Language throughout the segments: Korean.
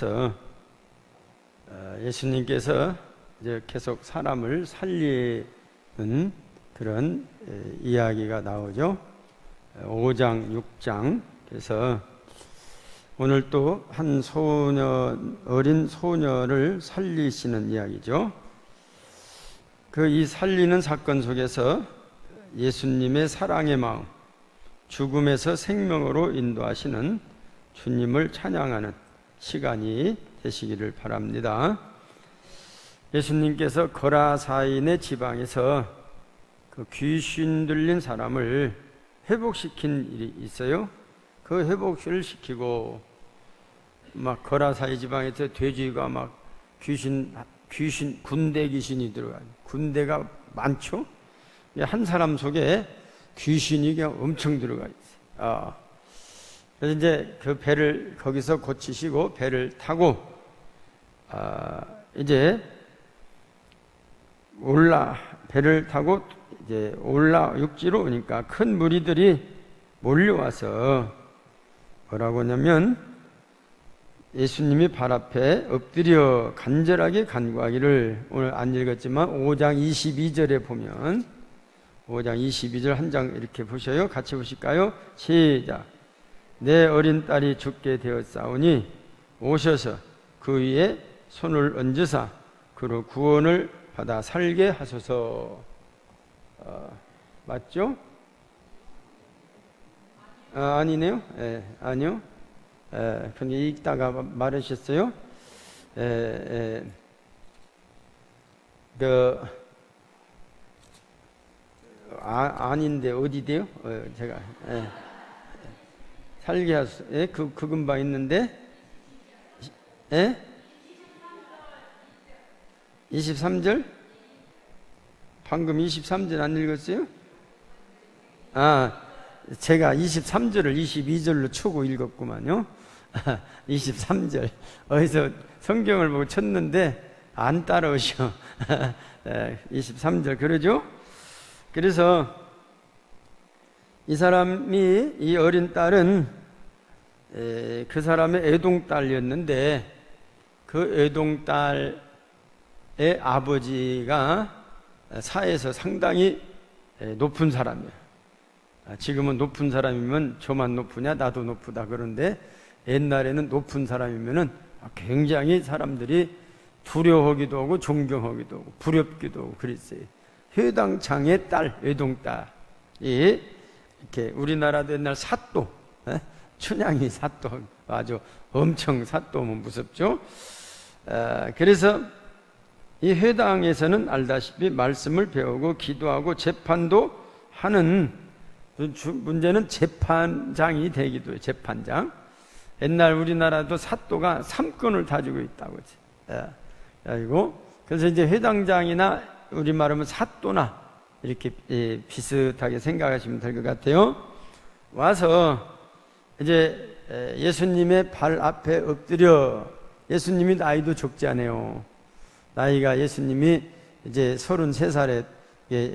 통해서 어, 예수님께서 이제 계속 사람을 살리는 그런 에, 이야기가 나오죠. 5장, 6장. 그래서 오늘 또 한 소녀, 어린 소녀를 살리시는 이야기죠. 그 이 살리는 사건 속에서 예수님의 사랑의 마음, 죽음에서 생명으로 인도하시는 주님을 찬양하는 시간이 되시기를 바랍니다. 예수님께서 거라사인의 지방에서 그 귀신 들린 사람을 회복시킨 일이 있어요. 그 회복을 시키고 막 거라사이 지방에서 돼지가 막 귀신 귀신 군대 귀신이 들어가 군대가 많죠. 한 사람 속에 귀신이 그냥 엄청 들어가 있어요. 아. 그래서 이제 그 배를 거기서 고치시고 배를 타고 아, 이제 올라 배를 타고 이제 올라 육지로 오니까 큰 무리들이 몰려와서 뭐라고 하냐면 예수님이 발 앞에 엎드려 간절하게 간구하기를 오늘 안 읽었지만 5장 22절에 보면 5장 22절 한 장 이렇게 보셔요. 같이 보실까요? 시작. 내 어린 딸이 죽게 되었사오니 오셔서 그 위에 손을 얹으사 그로 구원을 받아 살게 하소서. 어, 맞죠? 아, 아니네요. 예, 아니요. 예, 근데 읽다가 말하셨어요. 예, 예, 그 아, 아닌데 어디 돼요? 어, 제가 예. 살게 하소. 예, 그, 그 금방 있는데 예? 23절? 방금 23절 안 읽었어요? 아, 제가 23절을 22절로 추고 읽었구만요. 23절. 어디서 성경을 보고 쳤는데 안 따라오셔. 23절. 그러죠? 그래서 이 사람이, 이 어린 딸은 그 사람의 애동딸이었는데 그 애동딸의 아버지가 사회에서 상당히 높은 사람이에요. 아, 지금은 높은 사람이면 저만 높으냐 나도 높다 그런데 옛날에는 높은 사람이면은 굉장히 사람들이 두려워하기도 하고 존경하기도 하고 부럽기도 하고 그랬어요. 회당장의 딸, 외동딸이 이렇게 우리나라도 옛날 사또, 에? 춘향이 사또 아주 엄청 사또면 무섭죠. 에, 그래서 이 회당에서는 알다시피 말씀을 배우고 기도하고 재판도 하는 문제는 재판장이 되기도 해요. 재판장. 옛날 우리나라도 사또가 삼권을 다지고 있다고. 그리고 그래서 이제 회당장이나 우리 말하면 사또나 이렇게 예, 비슷하게 생각하시면 될 것 같아요. 와서 이제 예수님의 발 앞에 엎드려 예수님이 나이도 적지 않아요. 나이가 예수님이 이제 33살에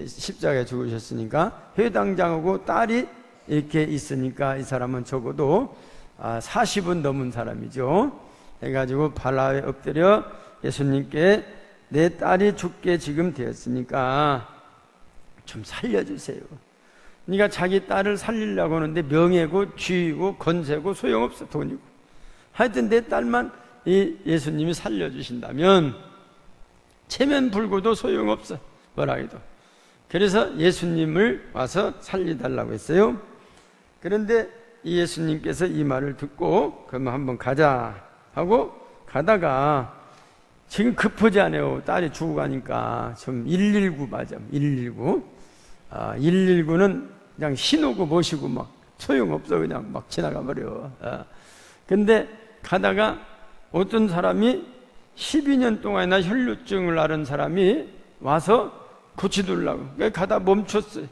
십자가에 죽으셨으니까 회당장하고 딸이 이렇게 있으니까 이 사람은 적어도 40은 아, 넘은 사람이죠. 해가지고 발라에 엎드려 예수님께 내 딸이 죽게 지금 되었으니까 좀 살려주세요. 그러니까 자기 딸을 살리려고 하는데 명예고 쥐고 건세고 소용없어 돈이고 하여튼 내 딸만 이 예수님이 살려주신다면 체면 불고도 소용없어 뭐라 해도 그래서 예수님을 와서 살리달라고 했어요. 그런데 이 예수님께서 이 말을 듣고 그러면 한번 가자 하고 가다가 지금 급하지 않아요. 딸이 죽어가니까 좀 119 맞아. 119. 아, 119는 그냥 신호고 모시고 막 소용없어. 그냥 막 지나가 버려. 아. 근데 가다가 어떤 사람이 12년 동안이나 혈류증을 앓은 사람이 와서 고치둘라고. 가다 멈췄어요.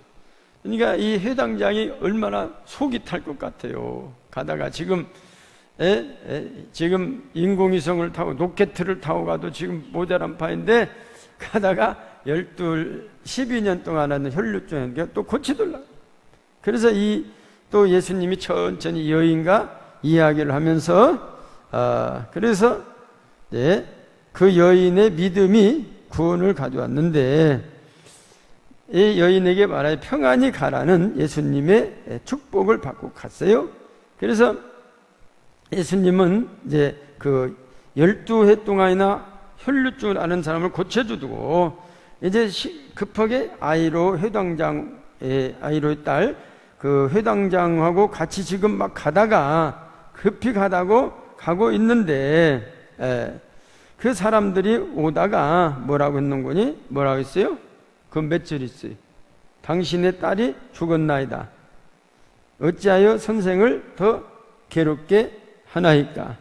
그러니까 이 해당장이 얼마나 속이 탈 것 같아요. 가다가 지금 에? 에? 지금 인공위성을 타고 로켓을 타고 가도 지금 모자란 파인데 가다가 12, 12년 동안 하는 혈류증 또 고치둘라. 그래서 이 또 예수님이 천천히 여인과 이야기를 하면서 아, 그래서 네, 그 여인의 믿음이 구원을 가져왔는데 이 여인에게 말하여 평안히 가라는 예수님의 축복을 받고 갔어요. 그래서 예수님은 이제 그 열두 해 동안이나 혈류증을 앓는 사람을 고쳐주고 이제 급하게 아이로 회당장의 아이로의 딸 그 회당장하고 같이 지금 막 가다가 급히 가다고 가고 있는데 에, 그 사람들이 오다가 뭐라고 했는 거니? 뭐라고 했어요? 그몇 절 있어요. 당신의 딸이 죽었나이다. 어찌하여 선생을 더 괴롭게 하나이까?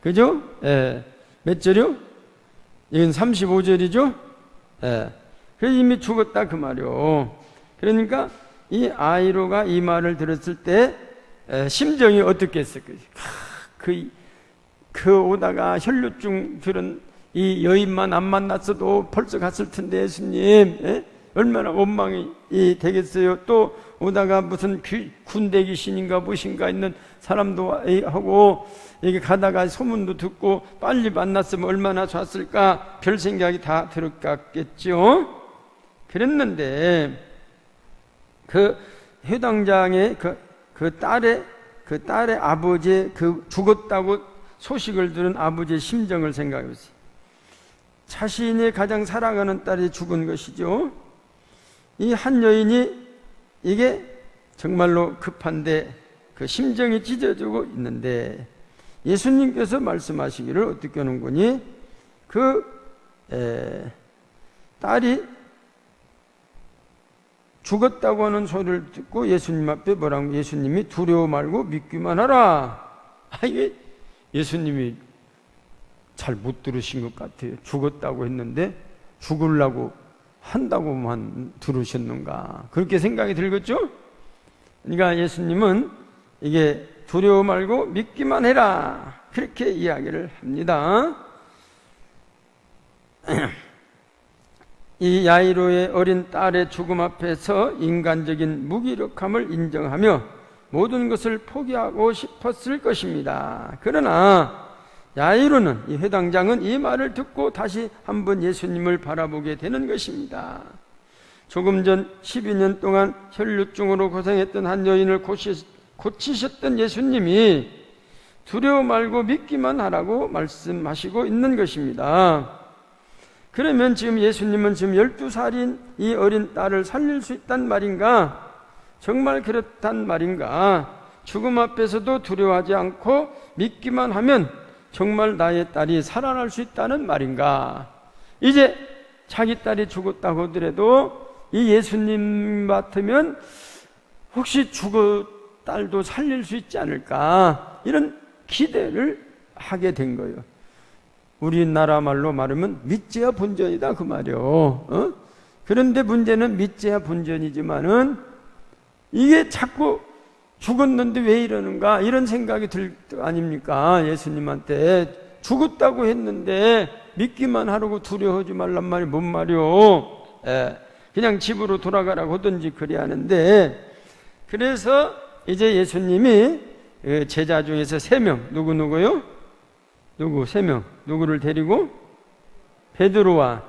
그죠? 예. 몇 절이요? 이건 35절이죠? 예. 그 이미 죽었다 그 말이요. 그러니까 이 아이로가 이 말을 들었을 때 에, 심정이 어떻겠을까요? 그, 그 오다가 혈류증 들은 이 여인만 안 만났어도 벌써 갔을 텐데 예수님 에? 얼마나 원망이 되겠어요. 또 오다가 무슨 귀, 군대 귀신인가 무엇인가 있는 사람도 하고 이게 가다가 소문도 듣고 빨리 만났으면 얼마나 좋았을까 별 생각이 다 들었겠죠. 그랬는데 그 회당장의 그, 그 딸의 그 딸의 아버지의 그 죽었다고 소식을 들은 아버지의 심정을 생각해 보세요. 자신이 가장 사랑하는 딸이 죽은 것이죠. 이 한 여인이 이게 정말로 급한데 그 심정이 찢어지고 있는데 예수님께서 말씀하시기를 어떻게 하는 거니? 그 에, 딸이 죽었다고 하는 소리를 듣고 예수님 앞에 뭐라고 예수님이 두려워 말고 믿기만 하라. 아, 이게 예수님이 잘 못 들으신 것 같아요. 죽었다고 했는데 죽으려고 한다고만 들으셨는가. 그렇게 생각이 들겠죠? 그러니까 예수님은 이게 두려워 말고 믿기만 해라. 그렇게 이야기를 합니다. 이 야이로의 어린 딸의 죽음 앞에서 인간적인 무기력함을 인정하며 모든 것을 포기하고 싶었을 것입니다. 그러나 야이로는 이 회당장은 이 말을 듣고 다시 한번 예수님을 바라보게 되는 것입니다. 조금 전 12년 동안 혈류증으로 고생했던 한 여인을 고치셨던 예수님이 두려워 말고 믿기만 하라고 말씀하시고 있는 것입니다. 그러면 지금 예수님은 지금 12살인 이 어린 딸을 살릴 수 있단 말인가? 정말 그렇단 말인가? 죽음 앞에서도 두려워하지 않고 믿기만 하면 정말 나의 딸이 살아날 수 있다는 말인가? 이제 자기 딸이 죽었다고 하더라도 이 예수님 같으면 혹시 죽어 딸도 살릴 수 있지 않을까? 이런 기대를 하게 된 거예요. 우리나라 말로 말하면 믿지야 본전이다 그 말이요. 어? 그런데 문제는 믿지야 본전이지만은 이게 자꾸 죽었는데 왜 이러는가 이런 생각이 들 아닙니까 예수님한테 죽었다고 했는데 믿기만 하라고 두려워하지 말란 말이 뭔 말이요 예, 그냥 집으로 돌아가라고 하든지 그리 하는데 그래서 이제 예수님이 그 제자 중에서 세 명 누구 누구요? 누구 세 명 누구를 데리고 베드로와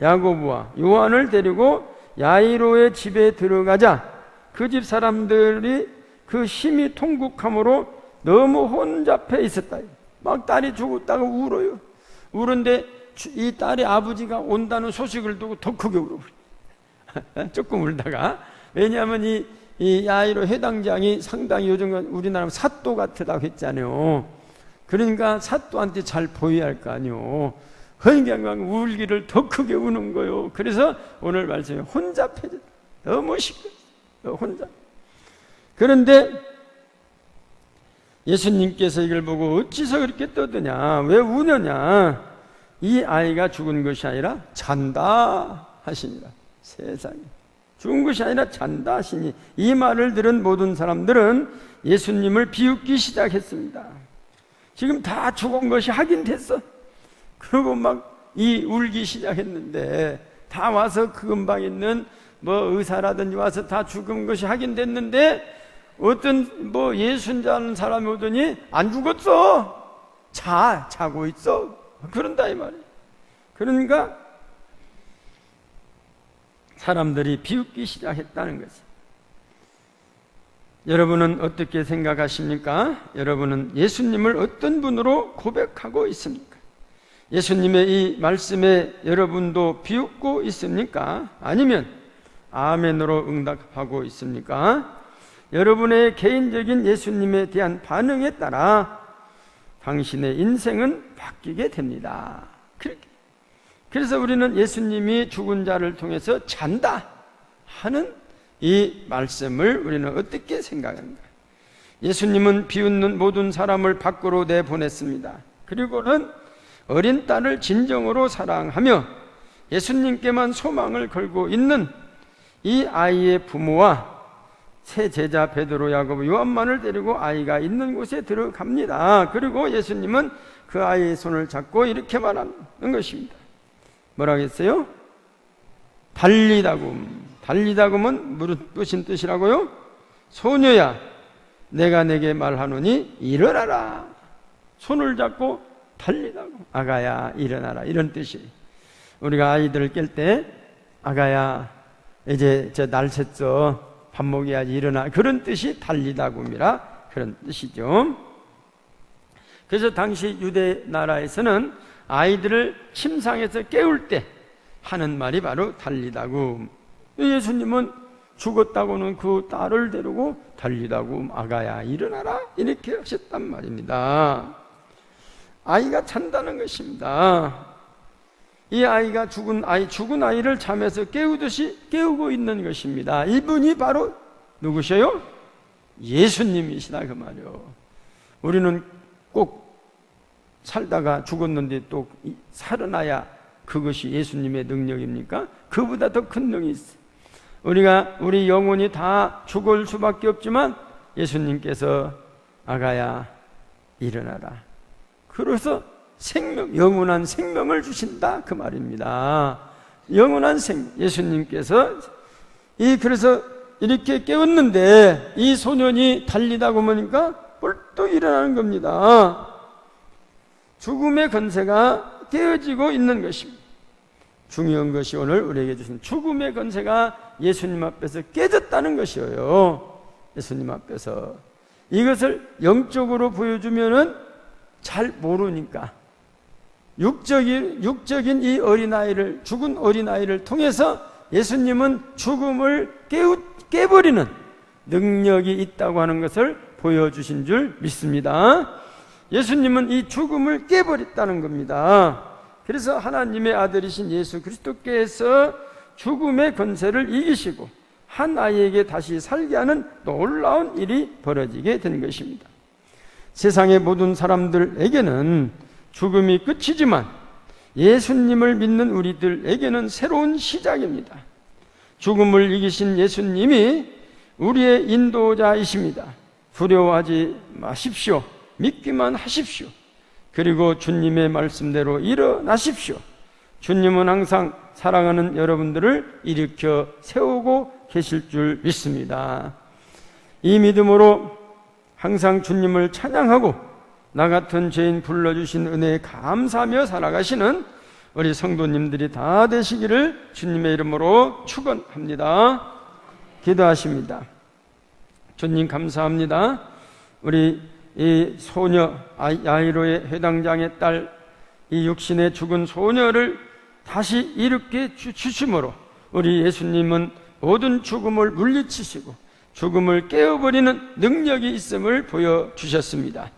야고보와 요한을 데리고 야이로의 집에 들어가자 그 집 사람들이 그 힘이 통곡함으로 너무 혼잡해 있었다. 막 딸이 죽었다고 울어요. 우는데 이 딸의 아버지가 온다는 소식을 두고 더 크게 울어. 조금 울다가 왜냐하면 이, 이 야이로 해당장이 상당히 요즘 우리나라 사또 같다고 했잖아요. 그러니까 사또한테 잘 보여야 할 거 아니오. 그러니까 울기를 더 크게 우는 거요. 그래서 오늘 말씀에 혼잡해져. 너무 시끄러 혼잡. 그런데 예수님께서 이걸 보고 어찌서 그렇게 떠드냐? 왜 우느냐? 이 아이가 죽은 것이 아니라 잔다 하시니라. 세상에. 죽은 것이 아니라 잔다 하시니 이 말을 들은 모든 사람들은 예수님을 비웃기 시작했습니다. 지금 다 죽은 것이 확인됐어. 그러고 막 이 울기 시작했는데 다 와서 그 근방 있는 뭐 의사라든지 와서 다 죽은 것이 확인됐는데 어떤 뭐 예순자는 사람이 오더니 안 죽었어. 자, 자고 있어. 그런다 이 말이에요. 그러니까 사람들이 비웃기 시작했다는 거죠. 여러분은 어떻게 생각하십니까? 여러분은 예수님을 어떤 분으로 고백하고 있습니까? 예수님의 이 말씀에 여러분도 비웃고 있습니까? 아니면 아멘으로 응답하고 있습니까? 여러분의 개인적인 예수님에 대한 반응에 따라 당신의 인생은 바뀌게 됩니다. 그렇게. 그래서 우리는 예수님이 죽은 자를 통해서 잔다 하는 이 말씀을 우리는 어떻게 생각합니까? 예수님은 비웃는 모든 사람을 밖으로 내보냈습니다. 그리고는 어린 딸을 진정으로 사랑하며 예수님께만 소망을 걸고 있는 이 아이의 부모와 새 제자 베드로 야고보 요한만을 데리고 아이가 있는 곳에 들어갑니다. 그리고 예수님은 그 아이의 손을 잡고 이렇게 말하는 것입니다. 뭐라겠어요? 달리다굼. 달리다굼은 무슨 뜻이라고요? 소녀야, 내가 내게 말하노니 일어나라. 손을 잡고 달리다고. 아가야, 일어나라. 이런 뜻이. 우리가 아이들을 깰 때, 아가야, 이제 저 날 샜어. 밥 먹여야지 일어나. 그런 뜻이 달리다굼이라 그런 뜻이죠. 그래서 당시 유대 나라에서는 아이들을 침상에서 깨울 때 하는 말이 바로 달리다굼. 예수님은 죽었다고는 그 딸을 데리고 달리다고 아가야 일어나라 이렇게 하셨단 말입니다. 아이가 잔다는 것입니다. 이 아이가 죽은 아이 죽은 아이를 잠에서 깨우듯이 깨우고 있는 것입니다. 이분이 바로 누구셔요? 예수님이시다 그 말이요. 우리는 꼭 살다가 죽었는데 또 살아나야 그것이 예수님의 능력입니까? 그보다 더 큰 능이 있어. 우리가 우리 영혼이 다 죽을 수밖에 없지만 예수님께서 아가야 일어나라. 그래서 생명, 영원한 생명을 주신다 그 말입니다. 영원한 생 예수님께서 이 그래서 이렇게 깨웠는데 이 소년이 달리다고 보니까 뿔떡 일어나는 겁니다. 죽음의 건세가 깨어지고 있는 것입니다. 중요한 것이 오늘 우리에게 주신 죽음의 건세가 예수님 앞에서 깨졌다는 것이에요. 예수님 앞에서. 이것을 영적으로 보여주면은 잘 모르니까. 육적인, 육적인 이 어린아이를, 죽은 어린아이를 통해서 예수님은 죽음을 깨우, 깨버리는 능력이 있다고 하는 것을 보여주신 줄 믿습니다. 예수님은 이 죽음을 깨버렸다는 겁니다. 그래서 하나님의 아들이신 예수 그리스도께서 죽음의 권세를 이기시고 한 아이에게 다시 살게 하는 놀라운 일이 벌어지게 된 것입니다. 세상의 모든 사람들에게는 죽음이 끝이지만 예수님을 믿는 우리들에게는 새로운 시작입니다. 죽음을 이기신 예수님이 우리의 인도자이십니다. 두려워하지 마십시오. 믿기만 하십시오. 그리고 주님의 말씀대로 일어나십시오. 주님은 항상 사랑하는 여러분들을 일으켜 세우고 계실 줄 믿습니다. 이 믿음으로 항상 주님을 찬양하고 나 같은 죄인 불러주신 은혜에 감사하며 살아가시는 우리 성도님들이 다 되시기를 주님의 이름으로 축원합니다. 기도하십니다. 주님 감사합니다. 우리 이 소녀 야이로의 회당장의 딸 이 육신의 죽은 소녀를 다시 일으켜 주심으로 우리 예수님은 모든 죽음을 물리치시고 죽음을 깨어버리는 능력이 있음을 보여주셨습니다.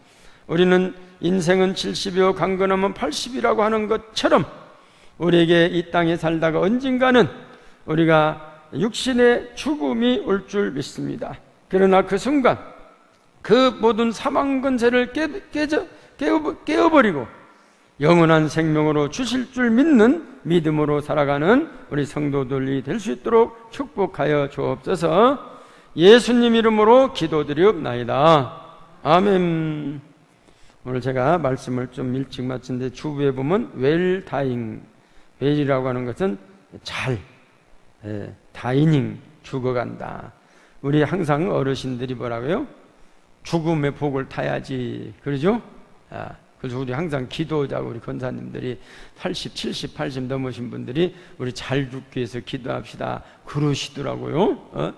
우리는 인생은 70이요 강건하면 80이라고 하는 것처럼 우리에게 이 땅에 살다가 언젠가는 우리가 육신의 죽음이 올 줄 믿습니다. 그러나 그 순간 그 모든 사망 건세를 깨, 깨져, 깨어, 깨어버리고 영원한 생명으로 주실 줄 믿는 믿음으로 살아가는 우리 성도들이 될 수 있도록 축복하여 주옵소서 예수님 이름으로 기도드리옵나이다. 아멘. 오늘 제가 말씀을 좀 일찍 마친데 주부에 보면 웰 다잉 웰이라고 하는 것은 잘 예, 다이닝 죽어간다. 우리 항상 어르신들이 뭐라고요? 죽음의 복을 타야지. 그러죠? 아, 그래서 우리 항상 기도하자고 우리 권사님들이 80, 70, 80 넘으신 분들이 우리 잘 죽기 위해서 기도합시다. 그러시더라고요. 어?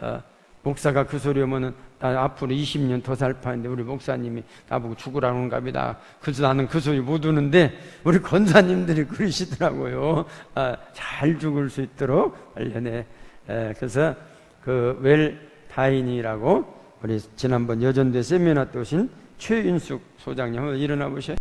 어, 목사가 그 소리 하면은 나 앞으로 20년 더살 파는데 우리 목사님이 나보고 죽으라는 갑니다. 그래서 나는 그 소리 못 우는데 우리 권사님들이 그러시더라고요. 아, 잘 죽을 수 있도록 관련해. 에, 그래서 그 웰다인이라고 우리 지난번 여전대 세미나 때 오신 최윤숙 소장님 한번 일어나 보셔요.